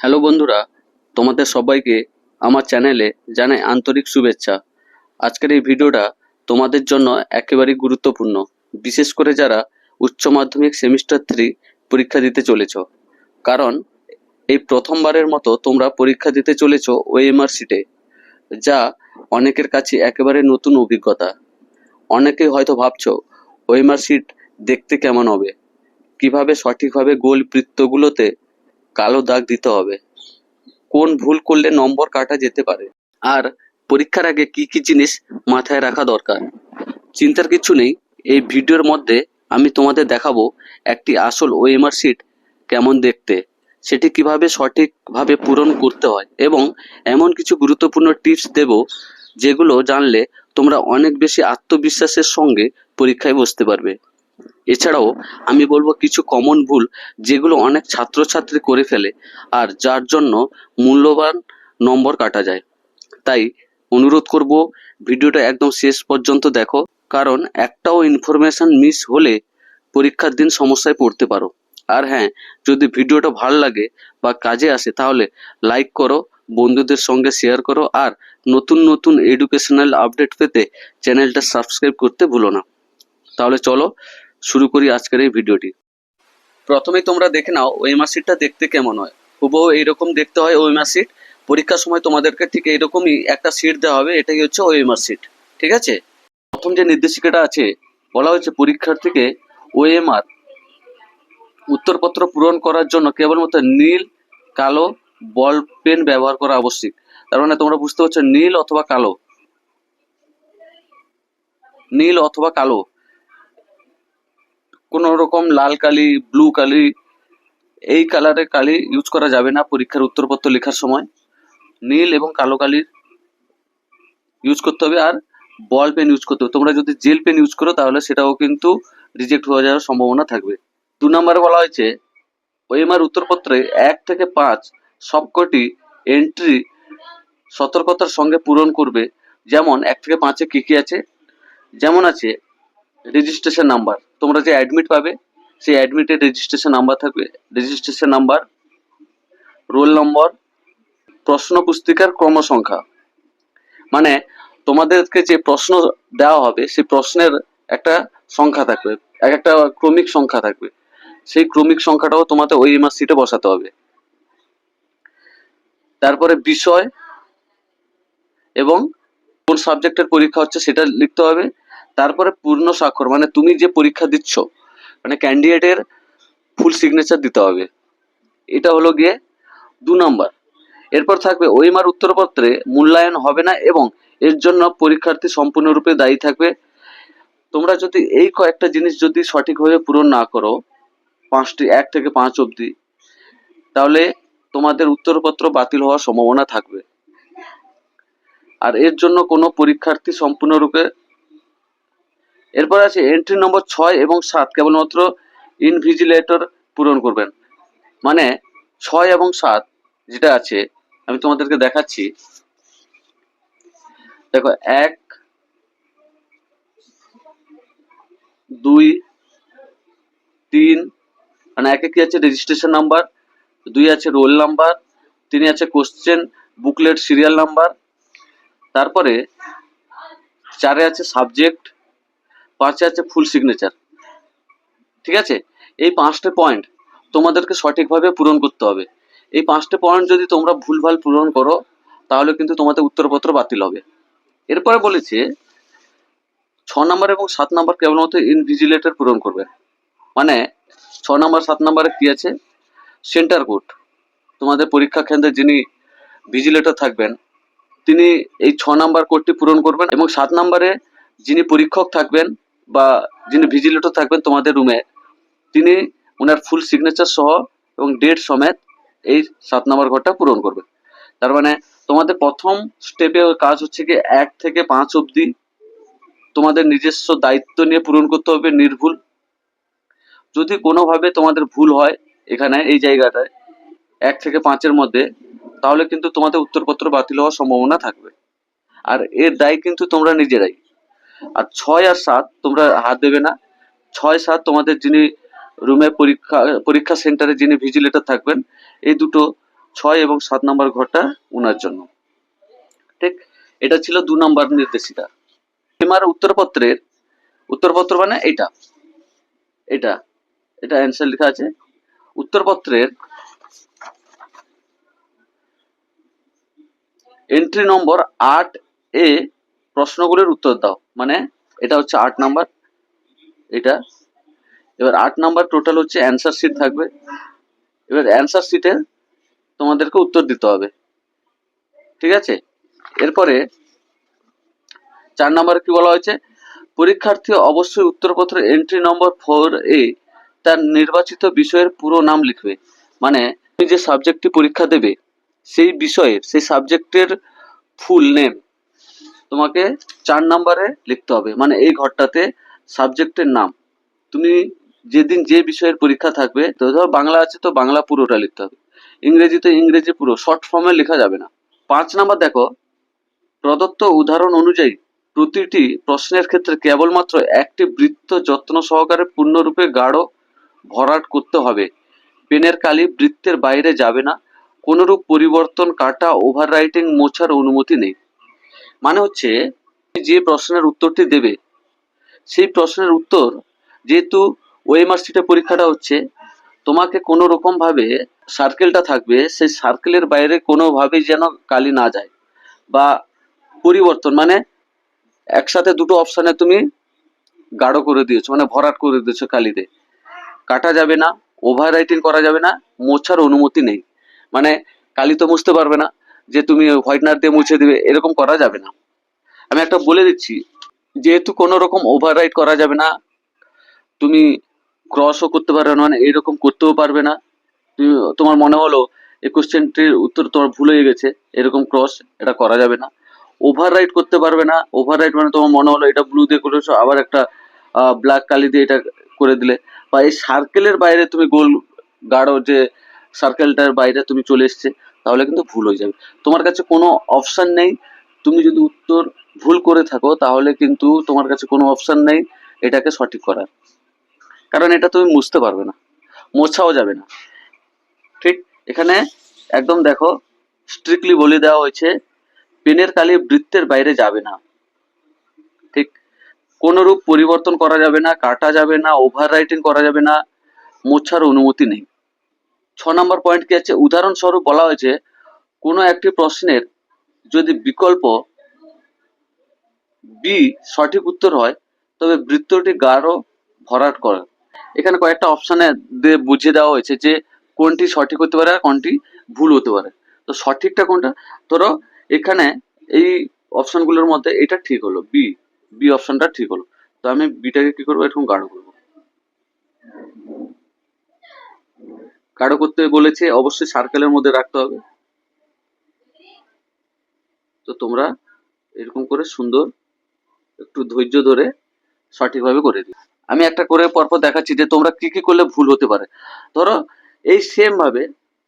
Hello বন্ধুরা, তোমাদের সবাইকে আমার চ্যানেলে জানাই আন্তরিক শুভেচ্ছা। আজকের এই ভিডিওটা তোমাদের জন্য একেবারেই গুরুত্বপূর্ণ, বিশেষ করে যারা উচ্চ মাধ্যমিক সেমিস্টার থ্রি পরীক্ষা দিতে চলেছ। কারণ, এই প্রথমবারের মতো তোমরা পরীক্ষা দিতে চলেছ ওএমআর সিটে যা অনেকের কাছে একেবারে নতুন অভিজ্ঞতা। অনেকেই হয়তো ভাবছ ওএমআর সিট দেখতে কেমন হবে? কীভাবে সঠিকভাবে গোল বৃত্তগুলোতে কালো দাগ দিতে হবে। কোন ভুল করলে নম্বর কাটা যেতে পারে? আর পরীক্ষার আগে কি কি জিনিস মাথায় রাখা দরকার? চিন্তার কিছু নেই, এই ভিডিওর মধ্যে আমি তোমাদের দেখাবো একটি আসল ওএমআর শিট কেমন দেখতে, সেটি কীভাবে সঠিকভাবে পূরণ করতে হয় এবং এমন কিছু গুরুত্বপূর্ণ টিপস দেব যেগুলো জানলে তোমরা অনেক বেশি আত্মবিশ্বাসের সঙ্গে পরীক্ষায় বসতে পারবে। এছাড়াও আমি বলব কিছু কমন ভুল যেগুলো অনেক ছাত্রছাত্রী করে ফেলে আর যার জন্য মূল্যবান নম্বর কাটা যায়। তাই অনুরোধ করব ভিডিওটা একদম শেষ পর্যন্ত দেখো, কারণ একটাও ইনফরমেশন মিস হলে পরীক্ষার দিন সমস্যায় পড়তে পারো। আর হ্যাঁ যদি ভিডিওটা ভালো লাগে বা কাজে আসে তাহলে লাইক করো, বন্ধুদের সঙ্গে শেয়ার করো আর নতুন নতুন এডুকেশনাল আপডেট পেতে চ্যানেলটা সাবস্ক্রাইব করতে ভুলো না। তাহলে চলো শুরু করি আজকের এই ভিডিওটি। প্রথমেই তোমরা দেখে নাও ওএমআর সিটটা দেখতে কেমন হয়। হুবহু এইরকম দেখতে হয় ওএমআর সিট পরীক্ষার সময় তোমাদেরকে ঠিক এইরকমই একটা সিট দেওয়া হবে, এটাই হচ্ছে ওএমআর সিট ঠিক আছে? প্রথম যে নির্দেশিকাটা আছে, বলা হয়েছে পরীক্ষার্থীকে ওএমআর, উত্তরপত্র পূরণ করার জন্য কেবলমাত্র নীল, কালো বল পেন ব্যবহার করা আবশ্যক। তার মানে তোমরা বুঝতে পারছ নীল অথবা কালো। নীল অথবা কালো। কোনো রকম লাল কালি ব্লু কালি, এই কালারের কালি ইউজ করা যাবে না পরীক্ষার উত্তরপত্র লেখার সময়। নীল এবং কালো কালির ইউজ করতে হবে আর বল পেন ইউজ করতে হবে। তোমরা যদি জেল পেন ইউজ করো তাহলে সেটাও কিন্তু রিজেক্ট হয়ে যাওয়ার সম্ভাবনা থাকবে। দু নম্বরে বলা হয়েছে, ওএমআর উত্তরপত্রে এক থেকে পাঁচ সবকটি এন্ট্রি সতর্কতার সঙ্গে পূরণ করবে। যেমন, এক থেকে পাঁচে কী কী আছে? যেমন আছে রেজিস্ট্রেশন নাম্বার তোমরা যে অ্যাডমিট পাবে, সেই অ্যাডমিটের রেজিস্ট্রেশন নাম্বার থাকবে। রেজিস্ট্রেশন নাম্বার রোল নম্বর প্রশ্ন পুস্তিকার ক্রমসংখ্যা। মানে তোমাদেরকে যে প্রশ্ন দেওয়া হবে, সেই প্রশ্নের একটা সংখ্যা থাকবে, এক একটা ক্রমিক সংখ্যা থাকবে। সেই ক্রমিক সংখ্যাটাও তোমাদের ওই সিটে বসাতে হবে। তারপরে বিষয় এবং কোন সাবজেক্টের পরীক্ষা হচ্ছে সেটা লিখতে হবে। তারপরে পূর্ণ স্বাক্ষর মানে তুমি যে পরীক্ষা দিচ্ছ মানে ক্যান্ডিডেটের ফুল সিগনেচার দিতে হবে। এটা হলো গিয়ে দু নম্বর। এরপর থাকবে ওইমার উত্তরপত্রে মূল্যায়ন হবে না এবং এর জন্য পরীক্ষার্থী সম্পূর্ণরূপে দায়ী থাকবে। তোমরা যদি এই কয়েকটা জিনিস যদি সঠিকভাবে পূরণ না করো, পাঁচটি, এক থেকে পাঁচ অবধি, তাহলে তোমাদের উত্তরপত্র বাতিল হওয়ার সম্ভাবনা থাকবে। আর এর জন্য কোনো পরীক্ষার্থী সম্পূর্ণরূপে এরপর আছে এন্ট্রি নম্বর ছয় এবং সাত, কেবলমাত্র ইনভিজিলেটর পূরণ করবেন। মানে ছয় এবং সাত যেটা আছে, আমি তোমাদেরকে দেখাচ্ছি। দেখো, এক, দুই, তিন মানে একে কি আছে? রেজিস্ট্রেশন নাম্বার দুই আছে রোল নাম্বার তিনি আছে কোশ্চেন বুকলেট সিরিয়াল নাম্বার তারপরে চারে আছে সাবজেক্ট পাঁচে আছে ফুল সিগনেচার ঠিক আছে? এই পাঁচটা পয়েন্ট তোমাদেরকে সঠিকভাবে পূরণ করতে হবে। এই পাঁচটা পয়েন্ট যদি তোমরা ভুলভাল পূরণ করো, তাহলে কিন্তু তোমাদের উত্তরপত্র বাতিল হবে। এরপরে বলেছে, ছ নম্বর এবং সাত নম্বর কেবলমাত্র ইনভিজিলেটর পূরণ করবে। মানে ছ নম্বর সাত নম্বরে কি আছে? সেন্টার কোড তোমাদের পরীক্ষা কেন্দ্রে যিনি ভিজিলেটর থাকবেন, তিনি এই ছ নম্বর কোডটি পূরণ করবেন এবং সাত নম্বরে যিনি পরীক্ষক থাকবেন বা যিনি ভিজিলেটর থাকবেন তোমাদের রুমে তিনি ওনার ফুল সিগনেচার সহ এবং ডেট সমেত এই সাত নম্বর ঘরটা পূরণ করবে। তার মানে তোমাদের প্রথম স্টেপে কাজ হচ্ছে কি এক থেকে পাঁচ অবধি তোমাদের নিজস্ব দায়িত্ব নিয়ে পূরণ করতে হবে নির্ভুল। যদি কোনোভাবে তোমাদের ভুল হয় এখানে এই জায়গাটায় এক থেকে পাঁচের মধ্যে, তাহলে কিন্তু তোমাদের উত্তরপত্র বাতিল হওয়ার সম্ভাবনা থাকবে। আর এর দায় কিন্তু তোমরা নিজেরাই। আর ছয় আর সাত তোমরা হাত দেবে না। ছয়, সাত তোমাদের যিনি রুমে পরীক্ষা পরীক্ষা সেন্টারে যিনি ভিজিলেটর থাকবেন, এই দুটো ছয় এবং সাত নম্বর ঘরটা ওনার জন্য। ঠিক? এটা ছিল দু নম্বর নির্দেশিকা। এবার উত্তরপত্রের, উত্তরপত্র মানে এটা। এটা এটা অ্যান্সার লেখা আছে। উত্তরপত্রের এন্ট্রি নম্বর আট এ প্রশ্নগুলোর উত্তর দাও। মানে এটা হচ্ছে আট নাম্বার। এটা। এবার আট নাম্বার টোটাল হচ্ছে অ্যান্সার শিট থাকবে। এবার অ্যান্সার শিটে তোমাদেরকে উত্তর দিতে হবে। ঠিক আছে? এরপরে চার নম্বরে কি বলা হয়েছে? পরীক্ষার্থী অবশ্যই উত্তরপত্র এন্ট্রি নম্বর ফোর এ তার নির্বাচিত বিষয়ের পুরো নাম লিখবে। মানে তুমি যে সাবজেক্টটি পরীক্ষা দেবে, সেই বিষয়ের সেই সাবজেক্টের ফুল নেম তোমাকে চার নাম্বারে লিখতে হবে। মানে এই ঘরটাতে সাবজেক্টের নাম। তুমি যেদিন যে বিষয়ের পরীক্ষা থাকবে, তো ধরো বাংলা আছে তো বাংলা পুরোটা লিখতে হবে। ইংরেজিতে ইংরেজি পুরো, শর্ট ফর্মে লেখা যাবে না। পাঁচ নাম্বার দেখো, প্রদত্ত উদাহরণ অনুযায়ী প্রতিটি প্রশ্নের ক্ষেত্রে কেবলমাত্র একটি বৃত্ত যত্ন সহকারে পূর্ণরূপে গাঢ় ভরাট করতে হবে। পেনের কালি বৃত্তের বাইরে যাবে না। কোনরূপ পরিবর্তন, কাটা ওভার রাইটিং মোছার অনুমতি নেই। মানে হচ্ছে যে প্রশ্নের উত্তরটি দেবে, সেই প্রশ্নের উত্তর যেহেতু সিটে পরীক্ষাটা হচ্ছে, তোমাকে কোনো রকম ভাবে সার্কেলটা থাকবে, সেই সার্কেলের বাইরে কোনোভাবেই যেন কালি না যায় বা পরিবর্তন মানে একসাথে দুটো অপশানে তুমি গাঢ় করে দিয়েছ মানে ভরাট করে দিয়েছ কালিতে। কাটা যাবে না ওভার রাইটিং করা যাবে না, মোছার অনুমতি নেই মানে কালি তো মুছতে পারবে না। যে তুমি হোয়াইটনার দিয়ে মুছে দিবে, এরকম করা যাবে না। আমি একটা বলে দিচ্ছি, যেহেতু কোনো রকম ওভার রাইট করা যাবে না, তুমি ক্রসও করতে পারবে না মানে এরকম করতেও পারবে না। তুমি, তোমার মনে হলো, এই কোশ্চেনটির উত্তর তোমার ভুল হয়ে গেছে, এরকম ক্রস এটা করা যাবে না। ওভার রাইট করতে পারবে না ওভার রাইট মানে তোমার মনে হলো এটা ব্লু দিয়ে করেছ, আবার একটা ব্ল্যাক কালি দিয়ে এটা করে দিলে। বা এই সার্কেলের বাইরে তুমি গোল গাঢ় যে সার্কেলটার বাইরে তুমি চলে এসছে তাহলে কিন্তু ভুল হয়ে যাবে। তোমার কাছে কোনো অপশান নেই। তুমি যদি উত্তর ভুল করে থাকো, তাহলে কিন্তু তোমার কাছে কোনো অপশান নেই এটাকে সঠিক করার। কারণ এটা তুমি মুছতে পারবে না। মোছাও যাবে না। ঠিক? এখানে একদম দেখো স্ট্রিক্টলি বলে দেওয়া হয়েছে, পেনের কালি বৃত্তের বাইরে যাবে না। ঠিক? কোনো রূপ পরিবর্তন করা যাবে না, কাটা যাবে না ওভার রাইটিং করা যাবে না, মোছার অনুমতি নেই। ছ নম্বর পয়েন্ট কি আছে? উদাহরণস্বরূপ বলা হয়েছে, কোনো একটি প্রশ্নের যদি বিকল্প বি সঠিক উত্তর হয়, তবে বৃত্তটি গাঢ় ভরাট করে। এখানে কয়েকটা অপশানে বুঝিয়ে দেওয়া হয়েছে যে কোনটি সঠিক হতে পারে আর কোনটি ভুল হতে পারে। তো সঠিকটা কোনটা? ধরো এখানে এই অপশনগুলোর মধ্যে এটা ঠিক হলো বি বি অপশনটা ঠিক হলো। তো আমি বিটাকে কি করব? এরকম গাঢ় করব। গাঢ় করতে বলেছে, অবশ্যই সার্কেলের মধ্যে রাখতে হবে। তো তোমরা এরকম করে সুন্দর একটু ধৈর্য ধরে সঠিকভাবে করে দিও। আমি একটা করে পরপর দেখাচ্ছি যে তোমরা কি কি করলে ভুল হতে পারে। ধরো, এই সেম ভাবে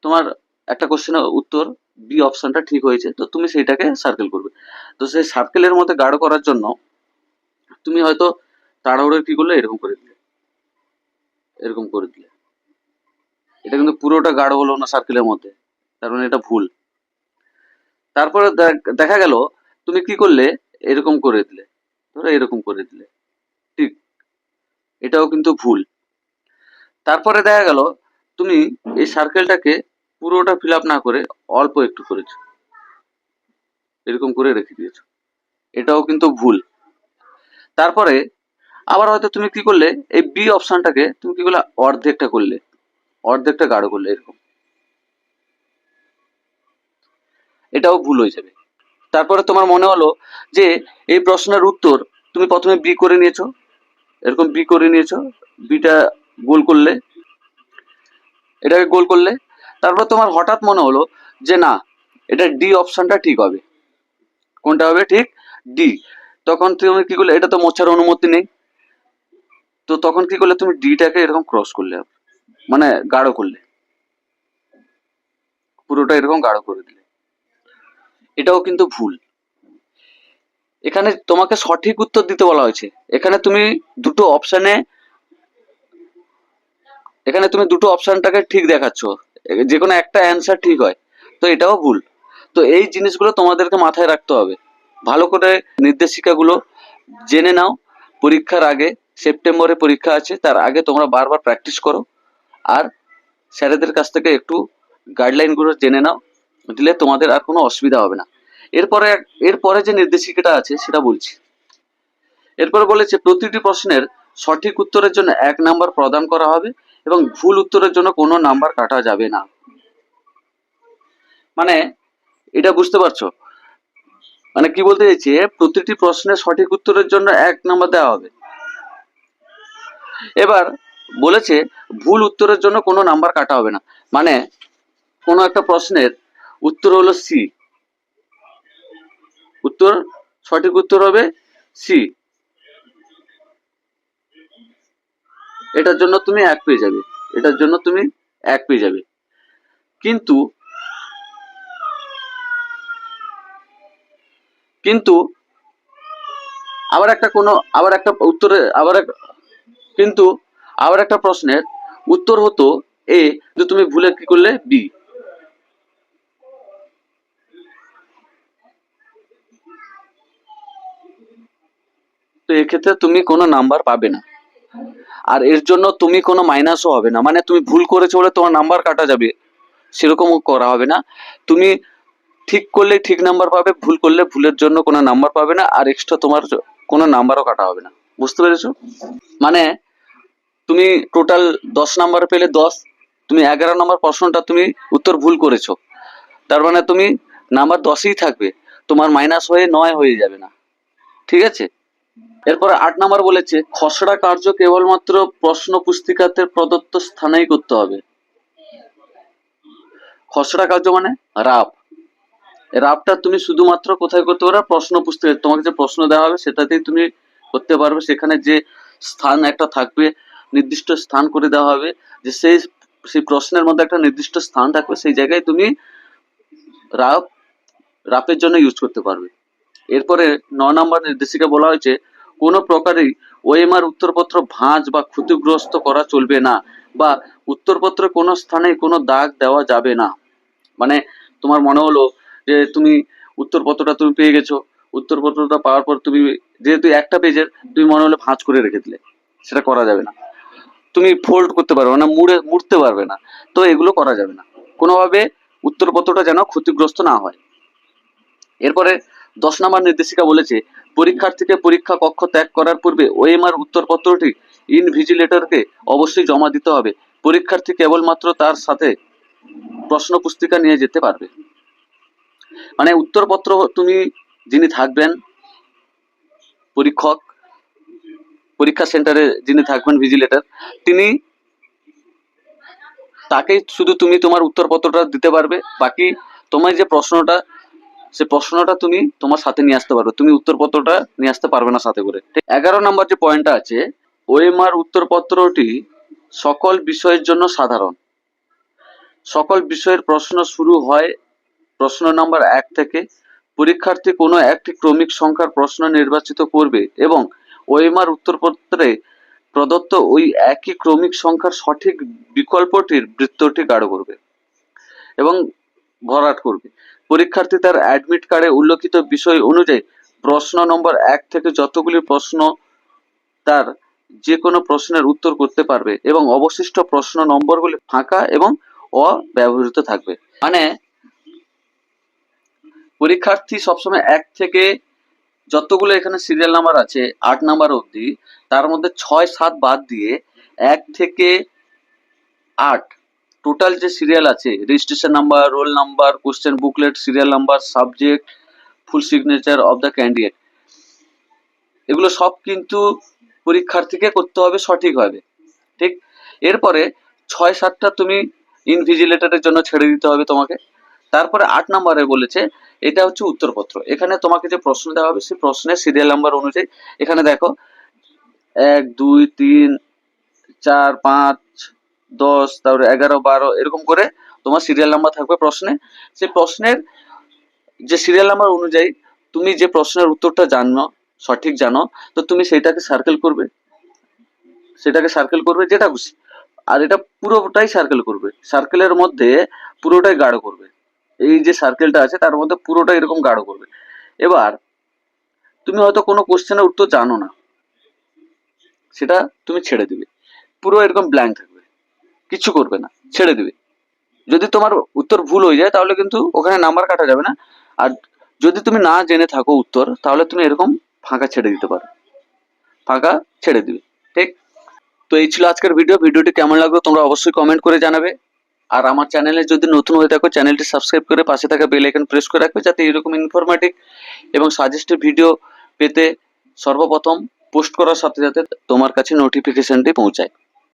তোমার একটা কোশ্চেনের উত্তর বি অপশনটা ঠিক হয়েছে, তো তুমি সেইটাকে সার্কেল করবে। তো সেই সার্কেলের মধ্যে গাঢ় করার জন্য তুমি হয়তো তাড়াহুড়ো কি করলে? এরকম করে দিলে। এরকম করে দিলে। এটা কিন্তু পুরোটা গাঢ় হলো না সার্কেলের মধ্যে। তার মানে এটা ভুল। তারপরে দেখা গেল, তুমি কি করলে? এরকম করে দিলে। ধরো এরকম করে দিলে। ঠিক। এটাও কিন্তু ভুল। তারপরে দেখা গেল, তুমি এই সার্কেলটাকে পুরোটা ফিল না করে অল্প একটু করেছ। এরকম করে রেখে দিয়েছ। এটাও কিন্তু ভুল। তারপরে আবার হয়তো তুমি কি করলে? এই বি অপশনটাকে তুমি কি করলে? অর্ধেকটা করলে। অর্ধেকটা গাঢ় করলে এরকম। এটাও ভুল হয়ে যাবে। তারপরে তোমার মনে হলো যে এই প্রশ্নের উত্তর তুমি প্রথমে বি করে নিয়েছো। এরকম বি করে নিয়েছো বিটা গোল করলে, এটাকে গোল করলে। তারপর তোমার হঠাৎ মনে হলো যে না, এটা ডি অপশনটা ঠিক হবে। কোনটা হবে? ঠিক ডি তখন তুমি কি করলে? এটা তো মোছার অনুমতি নেই। তো তখন কি করলে? তুমি ডিটাকে এরকম ক্রস করলে। আবার। মানে গাঢ় করলে। পুরোটা এরকম গাঢ় করে দিলে। এটাও কিন্তু ভুল। এখানে তোমাকে সঠিক উত্তর দিতে বলা হয়েছে। এখানে তুমি দুটো অপশানে এখানে তুমি দুটো অপশানটাকে ঠিক দেখাচ্ছ। যে কোনো একটা অ্যান্সার ঠিক হয়। তো এটাও ভুল। তো এই জিনিসগুলো তোমাদেরকে মাথায় রাখতে হবে। ভালো করে নির্দেশিকাগুলো জেনে নাও। পরীক্ষার আগে, সেপ্টেম্বরে পরীক্ষা আছে, তার আগে তোমরা বারবার প্র্যাকটিস করো। আর স্যারেদের কাছ থেকে একটু গাইডলাইনগুলো জেনে নাও, দিলে তোমাদের আর কোনো অসুবিধা হবে না। এরপরে এরপরে যে নির্দেশিকাটা আছে সেটা বলছি। এরপরে বলেছে, প্রতিটি প্রশ্নের সঠিক উত্তরের জন্য এক নাম্বার প্রদান করা হবে এবং ভুল উত্তরের জন্য কোনো নাম্বার কাটা যাবে না। মানে এটা বুঝতে পারছ? মানে কি বলতে চাইছে? প্রতিটি প্রশ্নের সঠিক উত্তরের জন্য এক নাম্বার দেওয়া হবে। এবার বলেছে ভুল উত্তরের জন্য কোনো নাম্বার কাটা হবে না। মানে কোনো একটা প্রশ্নের উত্তর হলো সি উত্তর, সঠিক উত্তর হবে সি এটার জন্য তুমি এক পেয়ে যাবে। এটার জন্য তুমি এক পেয়ে যাবে। কিন্তু কিন্তু, আবার একটা কোনো, আবার একটা উত্তরে, আবার কিন্তু আবার একটা প্রশ্নের উত্তর হতো এ, যে তুমি ভুলে কি করলে? বি। এক্ষেত্রে তুমি কোনো নাম্বার পাবে না। আর এর জন্য তুমি কোনো মাইনাসও হবে না। মানে তুমি ভুল করেছ বলে তোমার নাম্বার কাটা যাবে। সেরকম করা হবে না। তুমি ঠিক করলে ঠিক নাম্বার পাবে, ভুল করলে ভুলের জন্য কোনো নাম্বার পাবে না। আর এক্সট্রা তোমার কোনো নাম্বারও কাটা হবে না। বুঝতে পেরেছ? মানে তুমি টোটাল দশ নাম্বার পেলে দশ, তুমি এগারো নম্বর প্রশ্নটা তুমি উত্তর ভুল করেছ। তার মানে তুমি নাম্বার দশই থাকবে, তোমার মাইনাস হয়ে নয় হয়ে যাবে না। ঠিক আছে? এরপরে আট নাম্বার বলেছে, খসড়া কার্য কেবলমাত্র প্রশ্ন পুস্তিকাতে প্রদত্ত স্থানেই করতে হবে। খসড়া কার্য মানে রাফ রাফটা তুমি শুধুমাত্র কোথায় করতে পারো প্রশ্ন পুস্তিকা তোমাকে যে প্রশ্ন দেওয়া হবে, সেটাতেই তুমি করতে পারবে। সেখানে যে স্থান একটা থাকবে নির্দিষ্ট স্থান করে দেওয়া হবে, যে সেই সেই প্রশ্নের মধ্যে একটা নির্দিষ্ট স্থান থাকবে, সেই জায়গায় তুমি রাফ, রাফের জন্য ইউজ করতে পারবে। এরপরে ন নম্বর নির্দেশিকা বলা হয়েছে, কোনো প্রকারেই ওএমআর উত্তরপত্র ভাঁজ বা ক্ষতিগ্রস্ত করা চলবে না বা উত্তরপত্রে কোনো স্থানে কোনো দাগ দেওয়া যাবে না। মানে তোমার মনে হলো যে তুমি উত্তরপত্রটা তুমি পেয়ে গেছো, উত্তরপত্রটা পাওয়ার পর তুমি, যেহেতু একটা পেজের তুমি মনে হলো ভাঁজ করে রেখে দিলে, সেটা করা যাবে না। তুমি ফোল্ড করতে পারবে না, মুড়ে, মুড়তে পারবে না। তো এগুলো করা যাবে না। কোনোভাবে উত্তরপত্রটা যেন ক্ষতিগ্রস্ত না হয়। এরপরে দশ নম্বর নির্দেশিকা বলেছে, পরীক্ষার্থীকে পরীক্ষা কক্ষ ত্যাগ করার পূর্বে ওএমআর উত্তরপত্রটি ইনভিজিলেটরকে অবশ্যই জমা দিতে হবে। পরীক্ষার্থী কেবলমাত্র তার সাথে প্রশ্ন পুস্তিকা নিয়ে যেতে পারবে। মানে উত্তরপত্র তুমি যিনি থাকবেন, পরীক্ষক পরীক্ষা সেন্টারে যিনি থাকবেন, ভিজিলেটার, তিনি তাকেই শুধু তুমি তোমার উত্তরপত্রটা দিতে পারবে। বাকি তোমার যে প্রশ্নটা, সে প্রশ্নটা তুমি তোমার সাথে নিয়ে আসতে পারবে। তুমি উত্তরপত্রটা নিয়ে আসতে পারবে না সাথে করে। এগারো নম্বর যে পয়েন্টটা আছে, ওএমআর উত্তরপত্রটি সকল বিষয়ের জন্য সাধারণ। সকল বিষয়ের প্রশ্ন শুরু হয় প্রশ্ন নম্বর এক থেকে। পরীক্ষার্থী কোনো একটি ক্রমিক সংখ্যার প্রশ্ন নির্বাচিত করবে এবং ওএমআর উত্তরপত্রে প্রদত্ত ওই একই ক্রমিক সংখ্যার সঠিক বিকল্পটির বৃত্তটি গাঢ় করবে এবং ভরাট করবে। পরীক্ষার্থী তার অ্যাডমিট কার্ডে উল্লেখিত বিষয় অনুযায়ী প্রশ্ন নম্বর এক থেকে যতগুলি প্রশ্ন তার যে কোনো প্রশ্নের উত্তর করতে পারবে এবং অবশিষ্ট প্রশ্ন নম্বরগুলি ফাঁকা এবং অব্যবহৃত থাকবে। মানে পরীক্ষার্থী সবসময় এক থেকে যতগুলো এখানে সিরিয়াল নাম্বার আছে, আট নাম্বার অবধি, তার মধ্যে ছয়, সাত বাদ দিয়ে এক থেকে আট টোটাল যে সিরিয়াল আছে registration number roll number question booklet serial number subject full signature of the candidate এগুলো সব কিন্তু পরীক্ষার্থীকে করতে হবে সঠিকভাবে ঠিক? এরপরে ছয়, সাতটা তুমি ইনভিজিলেটরের জন্য ছেড়ে দিতে হবে তোমাকে। তারপরে আট নম্বরে বলেছে, এটা হচ্ছে উত্তরপত্র। এখানে তোমাকে যে প্রশ্ন দেওয়া হবে, সেই প্রশ্নের সিরিয়াল নাম্বার অনুযায়ী এখানে দেখো, এক, দুই, তিন, চার, পাঁচ, দশ, তারপরে এগারো, বারো, এরকম করে তোমার সিরিয়াল নাম্বার থাকবে প্রশ্নে। সেই প্রশ্নের যে সিরিয়াল নাম্বার অনুযায়ী তুমি যে প্রশ্নের উত্তরটা জানো, সঠিক জানো, তো তুমি সেইটাকে সার্কেল করবে। সেটাকে সার্কেল করবে যেটা খুশি। আর এটা পুরোটাই সার্কেল করবে। সার্কেলের মধ্যে পুরোটাই গাঢ় করবে। এই যে সার্কেলটা আছে, তার মধ্যে পুরোটা এরকম গাঢ় করবে। এবার, তুমি হয়তো কোনো কোশ্চেনের উত্তর জানো না। সেটা তুমি ছেড়ে দিবে। পুরো এরকম ব্ল্যাঙ্ক থাকবে। কিছু করবে না। ছেড়ে দিবে। যদি তোমার উত্তর ভুল হয়ে যায়, তাহলে কিন্তু ওখানে নাম্বার কাটা যাবে না। আর যদি তুমি না জেনে থাকো উত্তর, তাহলে তুমি এরকম ফাঁকা ছেড়ে দিতে পারো। ফাঁকা ছেড়ে দিবে। ঠিক? তো এই ছিল আজকের ভিডিও ভিডিওটি কেমন লাগল তোমরা অবশ্যই কমেন্ট করে জানাবে। আর আমার চ্যানেলে যদি নতুন হয়ে থাকো চ্যানেলটি সাবস্ক্রাইব করে পাশে থাকা বেল আইকন প্রেস করে রাখবে যাতে এরকম ইনফরমেটিভ এবং সাজেস্টেড ভিডিও পেতে সর্বপ্রথম পোস্ট করার সাথে সাথে তোমার কাছে নোটিফিকেশনটি পৌঁছায়।